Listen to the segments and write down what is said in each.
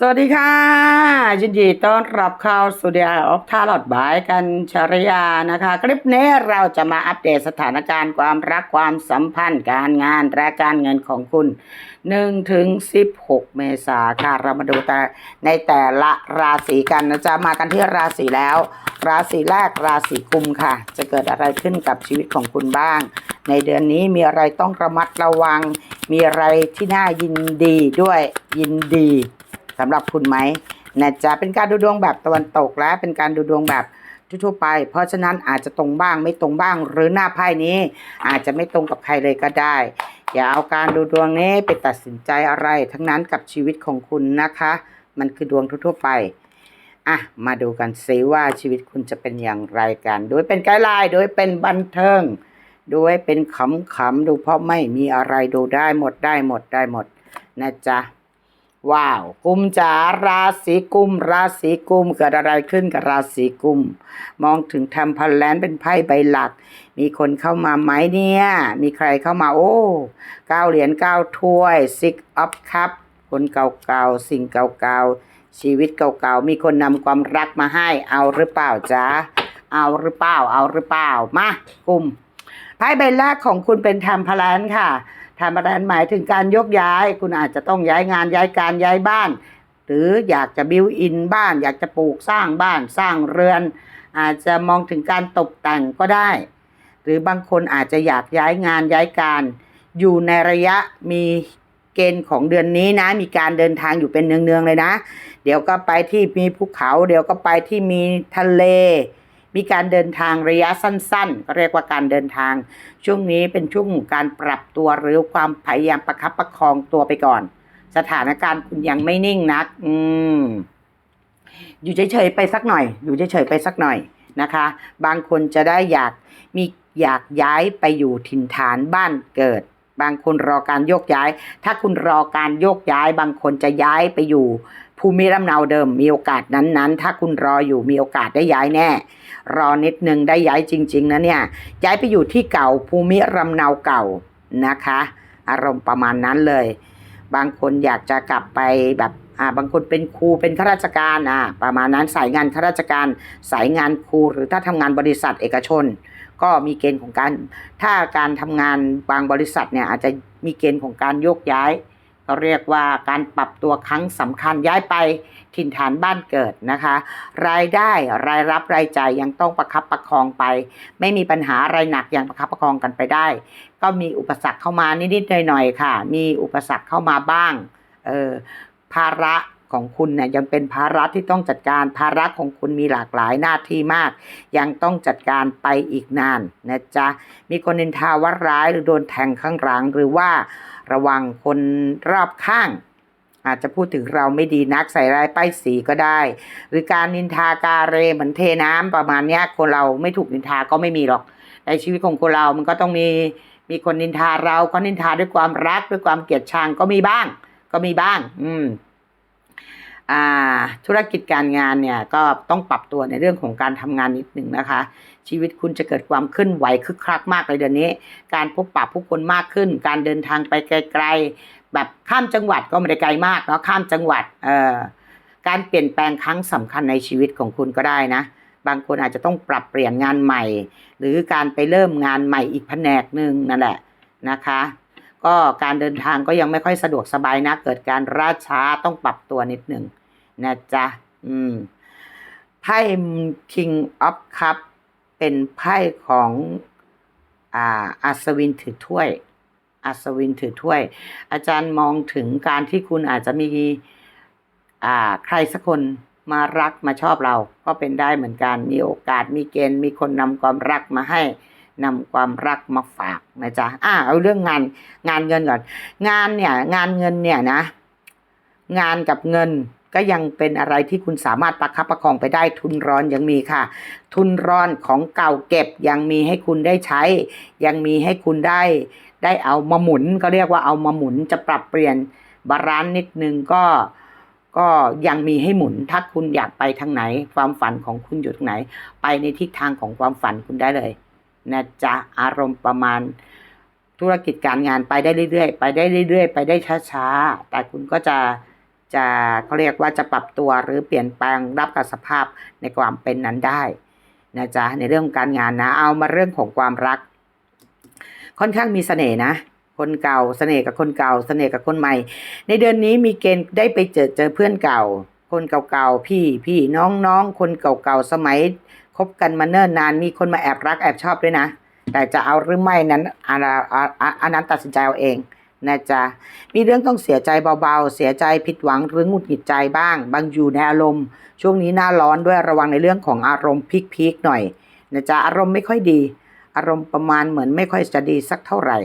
สวัสดีค่ะ ยินดีต้อนรับเข้าสู่เดียออฟทาร์ลอดบายกันชริยานะคะ คลิปนี้เราจะมาอัปเดตสถานการณ์ความรักความสัมพันธ์การงานและการเงินของคุณ1ถึง16 เมษาค่ะ เรามาดูแต่ในแต่ละราศีกันนะจ๊ะมากันที่ราศีแล้ว ราศีแรกราศีกุมค่ะ จะเกิดอะไรขึ้นกับชีวิตของคุณบ้าง ในเดือนนี้มีอะไรต้องระมัดระวัง มีอะไรที่น่ายินดีด้วยยินดี สำหรับคุณไหมนะจ๊ะเป็นการดูดวงแบบตะวันตกและเป็นการดูดวงแบบทั่วไป เพราะฉะนั้นอาจจะตรงบ้างไม่ตรงบ้าง หรือหน้าไพ่นี้ อาจจะไม่ตรงกับใครเลยก็ได้ อย่าเอาการดูดวงนี้ไปตัดสินใจอะไร ทั้งนั้นกับชีวิตของคุณนะคะ มันคือดวงทั่วไปอะมาดูกันซิว่าชีวิตคุณจะเป็นอย่างไรกัน โดยเป็นไกด์ไลน์โดยเป็นบันเทิงโดยเป็นขำๆดูเพราะไม่มีอะไรดูได้หมดได้หมดได้หมดนะจ๊ะ ว้าว กุมจ๋าราศีกุม ราศีกุมเกิดอะไรขึ้นกับราศีกุม มองถึงทำพันแลนเป็นไพ่ใบหลัก มีคนเข้ามาไหมเนี่ย มีใครเข้ามาโอ้เก้าเหรียญเก้าถ้วย six of cup คนเก่าๆ สิ่งเก่าๆ ชีวิตเก่าๆ มีคนนำความรักมาให้เอาหรือเปล่าจ๊ะเอาหรือเปล่าเอาหรือเปล่ามากุมไพ่ใบแรกของคุณเป็นทำพลันค่ะ ทำพลันหมายถึงการยกย้าย คุณอาจจะต้องย้ายงานย้ายการย้ายบ้าน หรืออยากจะบิวอินบ้าน อยากจะปลูกสร้างบ้านสร้างเรือน อาจจะมองถึงการตกแต่งก็ได้ หรือบางคนอาจจะอยากย้ายงานย้ายการ อยู่ในระยะมีเกณฑ์ของเดือนนี้นะ มีการเดินทางอยู่เป็นเนืองๆเลยนะ เดี๋ยวก็ไปที่มีภูเขา เดี๋ยวก็ไปที่มีทะเล มีการเดินทางระยะสั้นๆ ก็เรียกว่าการเดินทาง ช่วงนี้เป็นช่วงของการปรับตัวหรือความพยายามประคับประคองตัวไปก่อน สถานการณ์คุณยังไม่นิ่งนัก อืม อยู่เฉยๆไปสักหน่อย อยู่เฉยๆไปสักหน่อยนะคะ บางคนจะได้อยากมีอยากย้ายไปอยู่ถิ่นฐานบ้านเกิด บางคนรอการโยกย้าย ถ้าคุณรอการโยกย้าย บางคนจะย้ายไปอยู่ ภูมิลำเนาเดิมมีโอกาสนั้นๆ ถ้าคุณรออยู่มีโอกาสได้ย้ายแน่ รอนิดนึงได้ย้ายจริง ๆนะเนี่ยย้ายไปอยู่ที่เก่าภูมิลำเนาเก่านะคะ อารมณ์ประมาณนั้นเลย บางคนอยากจะกลับไปแบบอ่าบางคนเป็นครูเป็นข้าราชการอ่าประมาณนั้นสายงานข้าราชการสายงานครูหรือถ้าทำงานบริษัทเอกชน ก็มีเกณฑ์ของการถ้าการทำงานบางบริษัทเนี่ยอาจจะมีเกณฑ์ของการโยกย้าย เรียกว่าการปรับตัวครั้งสำคัญย้ายไปถิ่นฐานบ้านเกิดนะคะ รายได้รายรับรายจ่ายยังต้องประคับประคองไป ไม่มีปัญหาอะไรหนักยังประคับประคองกันไปได้ ก็มีอุปสรรคเข้ามานิดๆหน่อยๆค่ะ มีอุปสรรคเข้ามาบ้างเออภาระ ของคุณเนี่ยยังเป็นภาระที่ต้องจัดการภาระของคุณมีหลากหลายหน้าที่มาก ยังต้องจัดการไปอีกนานนะจ๊ะมีคนนินทาว่าร้ายหรือโดนแทงข้างหลังหรือว่าระวังคนรอบข้าง อาจจะพูดถึงเราไม่ดีนักใส่ร้ายป้ายสีก็ได้ หรือการนินทาการเรเหมือนเทน้ำประมาณนี้คนเราไม่ถูกนินทาก็ไม่มีหรอก ในชีวิตของคนเรามันก็ต้องมีมีคนนินทาเราก็นินทาด้วยความรักด้วยความเกลียดชังก็มีบ้าง ก็มีบ้าง อืม ธุรกิจการงานเนี่ยก็ต้องปรับตัวในเรื่องของการทำงานนิดหนึ่งนะคะ ชีวิตคุณจะเกิดความเคลื่อนไหวคึกคักมากเลยเดี๋ยวนี้ การพบปะผู้คนมากขึ้น การเดินทางไปไกล ๆ แบบข้ามจังหวัดก็ไม่ได้ไกลมากเนาะข้ามจังหวัดเอ่อการเปลี่ยนแปลงครั้งสำคัญในชีวิตของคุณก็ได้นะ บางคนอาจจะต้องปรับเปลี่ยนงานใหม่ หรือการไปเริ่มงานใหม่อีกแผนกหนึ่งนั่นแหละนะคะก็การเดินทางก็ยังไม่ค่อยสะดวกสบายนะ เกิดการราช้าต้องปรับตัวนิดหนึ่ง นะจ๊ะ อืม ไพ่ King of Cup เป็นไพ่ของอ่าอัศวินถือถ้วย อัศวินถือถ้วย อาจารย์มองถึงการที่คุณอาจจะมีอ่าใครสักคนมารักมาชอบเรา ก็เป็นได้เหมือนกัน มีโอกาสมีเกณฑ์มีคนนำความรักมาให้นำความรักมาฝากนะจ๊ะอ่าเอาเรื่องงานงานเงินก่อน งานเนี่ย งานเงินเนี่ยนะ งานกับเงิน ก็ยังเป็นอะไรที่คุณสามารถประคับประคองไปได้ทุนร้อนยังมีค่ะ ทุนร้อนของเก่าเก็บยังมีให้คุณได้ใช้ ยังมีให้คุณได้ ได้เอามาหมุนก็เรียกว่าเอามาหมุนจะปรับเปลี่ยนบาลานซ์นิดนึงก็ก็ยังมีให้หมุนถ้าคุณอยากไปทางไหน ความฝันของคุณอยู่ทางไหน ไปในทิศทางของความฝันคุณได้เลยนะจ๊ะอารมณ์ประมาณธุรกิจการงานไปได้เรื่อยๆ ไปได้เรื่อยๆ ไปได้ช้าๆ แต่คุณก็จะ จะเขาเรียกว่าจะปรับตัวหรือเปลี่ยนแปลงรับกับสภาพในความเป็นนั้นได้นะจ๊ะในเรื่องการงานนะ เอามาเรื่องของความรัก ค่อนข้างมีเสน่ห์นะ คนเก่าเสน่ห์กับคนเก่าเสน่ห์กับคนใหม่ ในเดือนนี้มีเกณฑ์ได้ไปเจอเจอเพื่อนเก่า คนเก่าๆพี่พี่น้องน้องคนเก่าๆสมัยคบกันมาเนิ่นนานมีคนมาแอบรักแอบชอบด้วยนะ แต่จะเอาหรือไม่นั้นอันอันอันอันนั้นตัดสินใจเอาเอง นะจ๊ะมีเรื่องต้องเสียใจเบาๆ เสียใจผิดหวังหรือหงุดหงิดใจบ้าง บางอยู่ในอารมณ์ ช่วงนี้หน้าร้อนด้วยระวังในเรื่องของอารมณ์พีคๆหน่อยนะจ๊ะอารมณ์ไม่ค่อยดี อารมณ์ประมาณเหมือนไม่ค่อยจะดีสักเท่าไหร่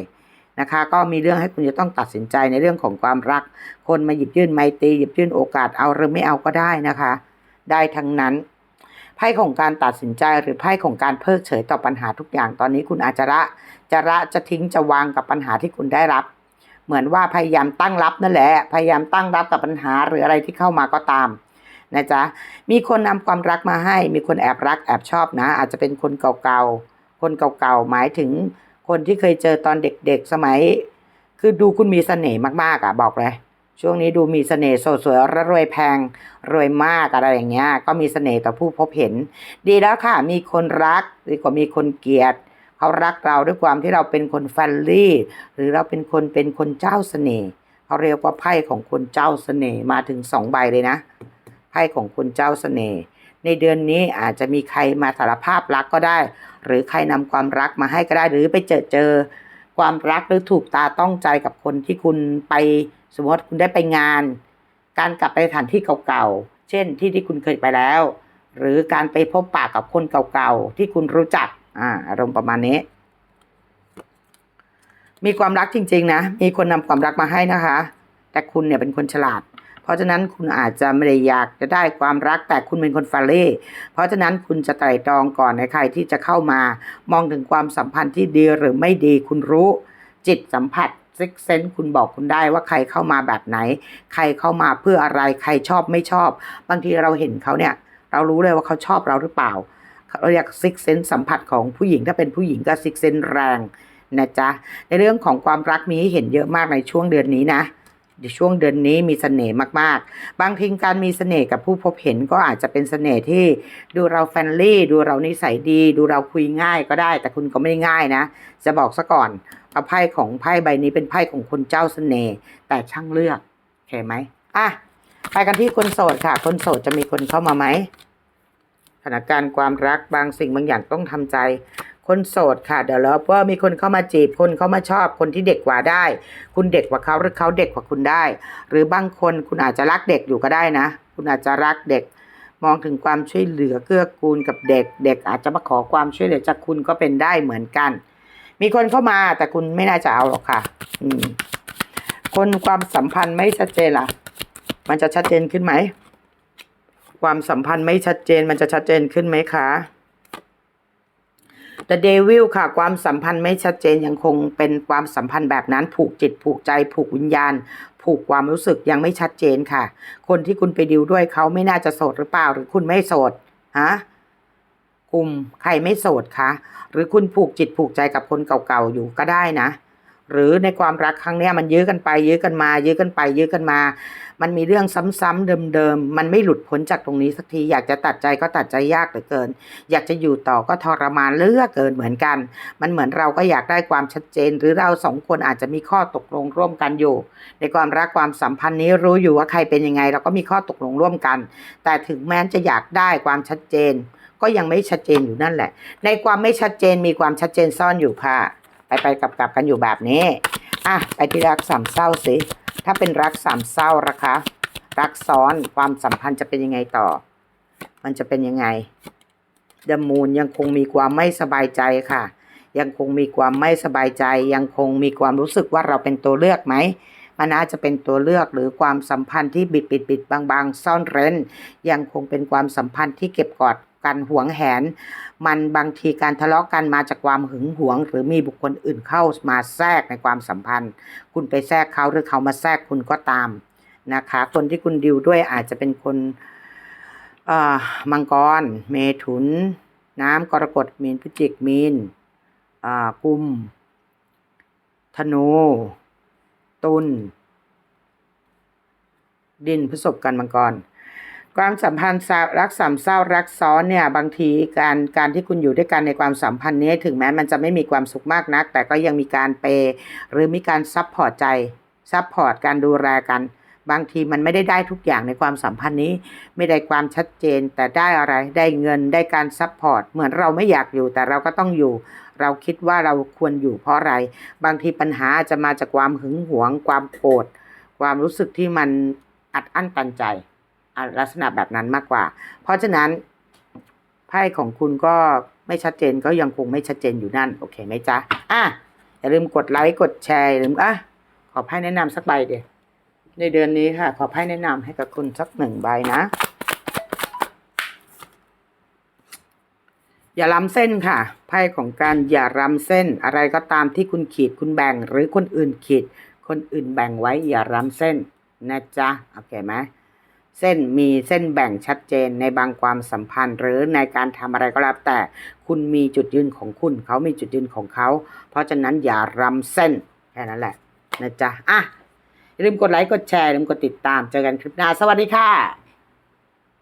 นะคะ ก็มีเรื่องให้คุณจะต้องตัดสินใจในเรื่องของความรัก คนมาหยิบยื่นไมตรีหยิบยื่นโอกาสเอาหรือไม่เอาก็ได้นะคะ ได้ทั้งนั้นไพ่ของการตัดสินใจหรือไพ่ของการเพิกเฉยต่อปัญหาทุกอย่างตอนนี้คุณอาจจะละจะละจะทิ้งจะวางกับปัญหาที่คุณได้รับ เหมือนว่าพยายามตั้งรับนั่นแหละ พยายามตั้งรับกับปัญหาหรืออะไรที่เข้ามาก็ตามนะจ๊ะ มีคนนำความรักมาให้ มีคนแอบรักแอบชอบนะ อาจจะเป็นคนเก่าๆ คนเก่าๆ หมายถึงคนที่เคยเจอตอนเด็กๆ สมัย คือดูคุณมีเสน่ห์มากๆอะบอกเลย ช่วงนี้ดูมีเสน่ห์สดสวยและรวยแพง รวยมากอะไรอย่างเงี้ย ก็มีเสน่ห์ต่อผู้พบเห็น ดีแล้วค่ะ มีคนรักดีกว่ามีคนเกลียด เขารักเราด้วยความที่เราเป็นคนแฟนลี่ หรือเราเป็นคนเป็นคนเจ้าเสน่ห์เขาเรียกว่าไพ่ของคนเจ้าเสน่ห์มาถึงสองใบเลยนะไพ่ของคนเจ้าเสน่ห์ในเดือนนี้อาจจะมีใครมาสารภาพรักก็ได้ หรือใครนำความรักมาให้ก็ได้ หรือไปเจอเจอความรักหรือถูกตาต้องใจกับคนที่คุณไปสมมติคุณได้ไปงาน การกลับไปสถานที่เก่าๆ เช่นที่ที่คุณเคยไปแล้ว หรือการไปพบปะกับคนเก่าๆ ที่คุณรู้จัก อ่าอารมณ์ประมาณนี้ มีความรักจริง ๆ นะ มีคนนำความรักมาให้นะคะ แต่คุณเนี่ยเป็นคนฉลาด เพราะฉะนั้นคุณอาจจะไม่ได้อยากจะได้ความรัก แต่คุณเป็นคนฟาเล่เพราะฉะนั้นคุณจะไตร่ตรองก่อนในใครที่จะเข้ามา มองถึงความสัมพันธ์ที่ดีหรือไม่ดีคุณรู้ จิตสัมผัสซิกเซนคุณบอกคุณได้ว่าใครเข้ามาแบบไหน ใครเข้ามาเพื่ออะไร ใครชอบไม่ชอบ บางทีเราเห็นเขาเนี่ย เรารู้เลยว่าเขาชอบเราหรือเปล่า เราเรียกซิกเซนสัมผัสของผู้หญิงถ้าเป็นผู้หญิงก็ซิกเซนแรงนะจ๊ะในเรื่องของความรักมีให้เห็นเยอะมากในช่วงเดือนนี้นะในช่วงเดือนนี้มีเสน่ห์มากๆ บางทีการมีเสน่ห์กับผู้พบเห็นก็อาจจะเป็นเสน่ห์ที่ดูเราแฟนลี่ ดูเรานิสัยดี ดูเราคุยง่ายก็ได้ แต่คุณก็ไม่ได้ง่ายนะ จะบอกซะก่อนเอาไพ่ของไพ่ใบนี้เป็นไพ่ของคนเจ้าเสน่ห์แต่ช่างเลือกโอเคไหมอะไปกันที่คนโสดค่ะ คนโสดจะมีคนเข้ามาไหม ถานการณ์ความรักบางสิ่งบางอย่างต้องทำใจ คนโสดค่ะ เดี๋ยวแล้วว่ามีคนเข้ามาจีบคนเข้ามาชอบคนที่เด็กกว่าได้ คุณเด็กกว่าเขาหรือเขาเด็กกว่าคุณได้ หรือบางคนคุณอาจจะรักเด็กอยู่ก็ได้นะ คุณอาจจะรักเด็ก มองถึงความช่วยเหลือเกื้อกูลกับเด็ก เด็กอาจจะมาขอความช่วยเหลือจากคุณก็เป็นได้เหมือนกัน มีคนเข้ามาแต่คุณไม่น่าจะเอาหรอกค่ะ อืม คนความสัมพันธ์ไม่ชัดเจนล่ะ มันจะชัดเจนขึ้นไหม ความสัมพันธ์ไม่ชัดเจนมันจะชัดเจนขึ้นไหมคะ The Devil ค่ะ ความสัมพันธ์ไม่ชัดเจนยังคงเป็นความสัมพันธ์แบบนั้น ผูกจิตผูกใจผูกวิญญาณ ผูกความรู้สึกยังไม่ชัดเจนค่ะ คนที่คุณไปดิวด้วยเขาไม่น่าจะโสดหรือเปล่าหรือคุณไม่โสดฮะกลุ่มใครไม่โสดคะหรือคุณผูกจิตผูกใจกับคนเก่าๆอยู่ก็ได้นะ หรือในความรักครั้งนี้มันยื้อกันไป ยื้อกันมา ยื้อกันไป ยื้อกันมา มันมีเรื่องซ้ำๆเดิมๆมันไม่หลุดพ้นจากตรงนี้สักทีอยากจะตัดใจก็ตัดใจยากเหลือเกิน อยากจะอยู่ต่อก็ทรมานเลือกเกินเหมือนกัน มันเหมือนเราก็อยากได้ความชัดเจน หรือเราสองคนอาจจะมีข้อตกลงร่วมกันอยู่ ในความรักความสัมพันธ์นี้รู้อยู่ว่าใครเป็นยังไง เราก็มีข้อตกลงร่วมกัน แต่ถึงแม้จะอยากได้ความชัดเจน ก็ยังไม่ชัดเจนอยู่นั่นแหละ ในความไม่ชัดเจนมีความชัดเจนซ่อนอยู่ค่ะ ไปไปกลับกลับกันอยู่แบบนี้อะไปที่รักสามเศร้าสิถ้าเป็นรักสามเศร้านะคะ รักซ้อนความสัมพันธ์จะเป็นยังไงต่อ มันจะเป็นยังไงดมูนยังคงมีความไม่สบายใจค่ะ ยังคงมีความไม่สบายใจ ยังคงมีความรู้สึกว่าเราเป็นตัวเลือกไหมมันอาจจะเป็นตัวเลือกหรือความสัมพันธ์ที่บิดบิดบิดบางบางๆซ่อนเร้น ยังคงเป็นความสัมพันธ์ที่เก็บกอด กันหวงแหน มันบางทีการทะเลาะกันมาจากความหึงหวง หรือมีบุคคลอื่นเข้ามาแทรกในความสัมพันธ์ คุณไปแทรกเขาหรือเขามาแทรกคุณก็ตามนะคะ คนที่คุณดิวด้วยอาจจะเป็นคนมังกร เมถุน น้ำกรกฎมีนพฤศจิกมีนกุม ธนู ตุลดินพฤษภกันมังกร ความสัมพันธ์รักสามเศร้ารักซ้อนเนี่ยบางทีการการที่คุณอยู่ด้วยกันในความสัมพันธ์นี้ถึงแม้มันจะไม่มีความสุขมากนัก แต่ก็ยังมีการเปย์หรือมีการซัพพอร์ตใจซัพพอร์ตการดูแลกันบางทีมันไม่ได้ได้ทุกอย่างในความสัมพันธ์นี้ ไม่ได้ความชัดเจนแต่ได้อะไรได้เงินได้การซัพพอร์ตเหมือนเราไม่อยากอยู่แต่เราก็ต้องอยู่ เราคิดว่าเราควรอยู่เพราะอะไร บางทีปัญหาจะมาจากความหึงหวง ความโกรธความรู้สึกที่มันอัดอั้นตันใจ ลักษณะแบบนั้นมากกว่า เพราะฉะนั้นไพ่ของคุณก็ไม่ชัดเจนก็ยังคงไม่ชัดเจนอยู่นั่น โอเคไหมจ๊ะอะอย่าลืมกดไลค์กดแชร์ลืมอะขอไพ่แนะนำสักใบเดียวในเดือนนี้ค่ะ ขอไพ่แนะนำให้กับคุณสักหนึ่งใบนะ อย่าล้ำเส้นค่ะไพ่ของการอย่าล้ำเส้น อะไรก็ตามที่คุณขีดคุณแบ่ง หรือคนอื่นขีด คนอื่นแบ่งไว้อย่าล้ำเส้นนะจ๊ะโอเคไหม เส้นมีเส้นแบ่งชัดเจนในบางความสัมพันธ์ หรือในการทำอะไรก็แล้วแต่ คุณมีจุดยืนของคุณ เขามีจุดยืนของเขา เพราะฉะนั้นอย่าล้ำเส้นแค่นั้นแหละนะจ๊ะอะอย่าลืมกดไลค์กดแชร์อย่าลืมกดติดตามเจอกันคลิปหน้าสวัสดีค่ะ